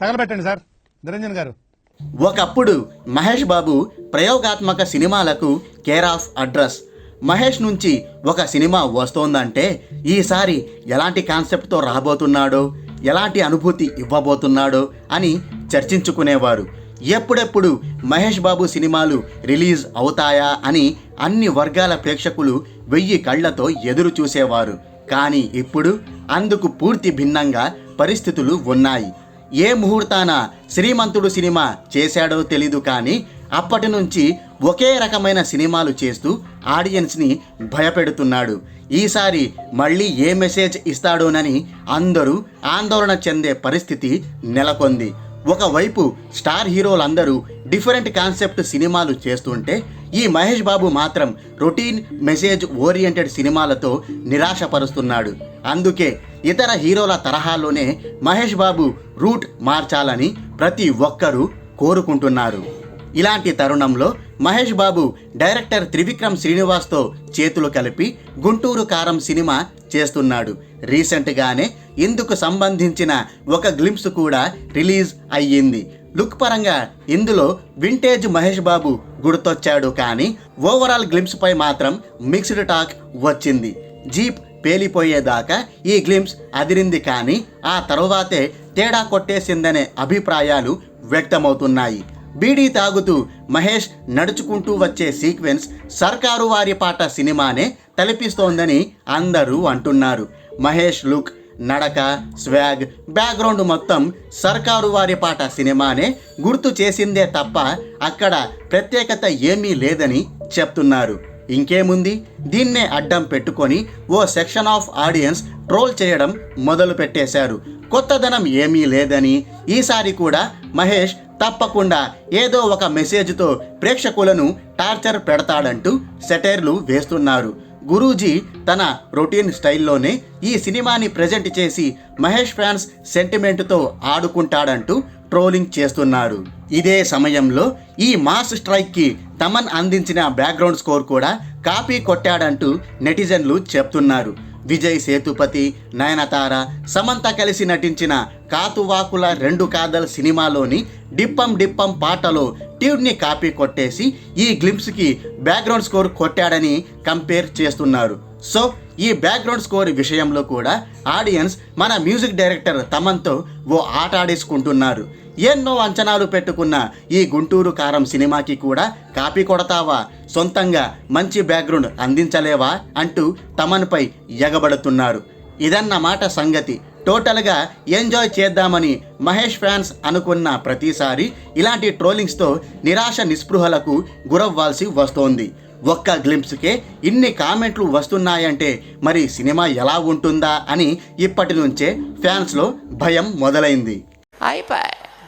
తగలబెట్టండి sir. Niranjan గారు. ఒకప్పుడు మహేష్ బాబు ప్రయోగాత్మక సినిమాలకు కేర్ ఆఫ్ అడ్రస్. మహేష్ నుంచి ఒక సినిమా వస్తోందంటే ఈసారి ఎలాంటి కాన్సెప్ట్తో రాబోతున్నాడో ఎలాంటి అనుభూతి ఇవ్వబోతున్నాడో అని చర్చించుకునేవారు. ఎప్పుడెప్పుడు మహేష్ బాబు సినిమాలు రిలీజ్ అవుతాయా అని అన్ని వర్గాల ప్రేక్షకులు వెయ్యి కళ్ళతో ఎదురు చూసేవారు. కానీ ఇప్పుడు అందుకు పూర్తి భిన్నంగా పరిస్థితులు ఉన్నాయి. ఏ ముహూర్తాన శ్రీమంతుడు సినిమా చేశాడో తెలీదు కానీ అప్పటి నుంచి ఒకే రకమైన సినిమాలు చేస్తూ ఆడియన్స్ని భయపెడుతున్నాడు. ఈసారి మళ్ళీ ఏ మెసేజ్ ఇస్తాడోనని అందరూ ఆందోళన చెందే పరిస్థితి నెలకొంది. ఒకవైపు స్టార్ హీరోలందరూ డిఫరెంట్ కాన్సెప్ట్ సినిమాలు చేస్తుంటే ఈ మహేష్ బాబు మాత్రం రొటీన్ మెసేజ్ ఓరియంటెడ్ సినిమాలతో నిరాశపరుస్తున్నాడు. అందుకే ఇతర హీరోల తరహాలోనే మహేష్ బాబు రూట్ మార్చాలని ప్రతి ఒక్కరూ కోరుకుంటున్నారు. ఇలాంటి తరుణంలో మహేష్ బాబు డైరెక్టర్ త్రివిక్రమ్ శ్రీనివాస్తో చేతులు కలిపి గుంటూరు కారం సినిమా చేస్తున్నాడు. రీసెంట్గానే ఇందుకు సంబంధించిన ఒక గ్లింప్స్ కూడా రిలీజ్ అయ్యింది. లుక్ పరంగా ఇందులో వింటేజ్ మహేష్ బాబు గుర్తొచ్చాడు కానీ ఓవరాల్ గ్లింప్స్పై మాత్రం మిక్స్డ్ టాక్ వచ్చింది. జీప్ పేలిపోయేదాకా ఈ గ్లిమ్స్ అదిరింది కానీ ఆ తరువాతే తేడా కొట్టేసిందనే అభిప్రాయాలు వ్యక్తమవుతున్నాయి. బీడీ తాగుతూ మహేష్ నడుచుకుంటూ వచ్చే సీక్వెన్స్ సర్కారు వారి పాట సినిమానే తలపిస్తోందని అందరూ అంటున్నారు. మహేష్ లుక్ నడక స్వాగ్ బ్యాక్గ్రౌండ్ మొత్తం సర్కారు వారి పాట సినిమానే గుర్తు చేసిందే తప్ప అక్కడ ప్రత్యేకత ఏమీ లేదని చెప్తున్నారు. ఇంకేముంది? దీన్నే అడ్డం పెట్టుకొని ఓ సెక్షన్ ఆఫ్ ఆడియన్స్ ట్రోల్ చేయడం మొదలు పెట్టేశారు కొత్తదనం ఏమీ లేదని. ఈసారి కూడా మహేష్ తప్పకుండా ఏదో ఒక మెసేజ్తో ప్రేక్షకులను టార్చర్ పెడతాడంటూ సెటైర్లు వేస్తున్నారు. గురూజీ తన రొటీన్ స్టైల్లోనే ఈ సినిమాని ప్రజెంట్ చేసి మహేష్ ఫ్యాన్స్ సెంటిమెంట్తో ఆడుకుంటాడంటూ ట్రోలింగ్ చేస్తున్నారు. ఇదే సమయంలో ఈ మాస్ స్ట్రైక్కి తమన్ అందించిన బ్యాక్గ్రౌండ్ స్కోర్ కూడా కాపీ కొట్టాడంటూ నెటిజన్లు చెప్తున్నారు. విజయ్ సేతుపతి నయనతార సమంత కలిసి నటించిన కాతువాకుల రెండు కాదల్ సినిమాలోని డిప్పం డిప్పం పాటలో ట్యూడ్ని కాపీ కొట్టేసి ఈ గ్లిమ్స్కి బ్యాక్గ్రౌండ్ స్కోర్ కొట్టాడని కంపేర్ చేస్తున్నారు. సో ఈ బ్యాక్గ్రౌండ్ స్కోర్ విషయంలో కూడా ఆడియన్స్ మన మ్యూజిక్ డైరెక్టర్ తమన్తో ఓ ఆట ఆడేసుకుంటున్నారు. ఎన్నో అంచనాలు పెట్టుకున్న ఈ గుంటూరు కారం సినిమాకి కూడా కాపీ కొడతావా? సొంతంగా మంచి బ్యాక్గ్రౌండ్ అందించలేవా? అంటూ తమన్పై ఎగబడుతున్నారు. ఇదన్నమాట సంగతి. టోటల్గా ఎంజాయ్ చేద్దామని మహేష్ ఫ్యాన్స్ అనుకున్న ప్రతిసారి ఇలాంటి ట్రోలింగ్స్తో నిరాశ నిస్పృహలకు గురవ్వాల్సి వస్తోంది. ఒక్క గ్లింప్స్కే ఇన్ని కామెంట్లు వస్తున్నాయంటే మరి సినిమా ఎలా ఉంటుందా అని ఇప్పటి నుంచే ఫ్యాన్స్లో భయం మొదలైంది. అయిపోయి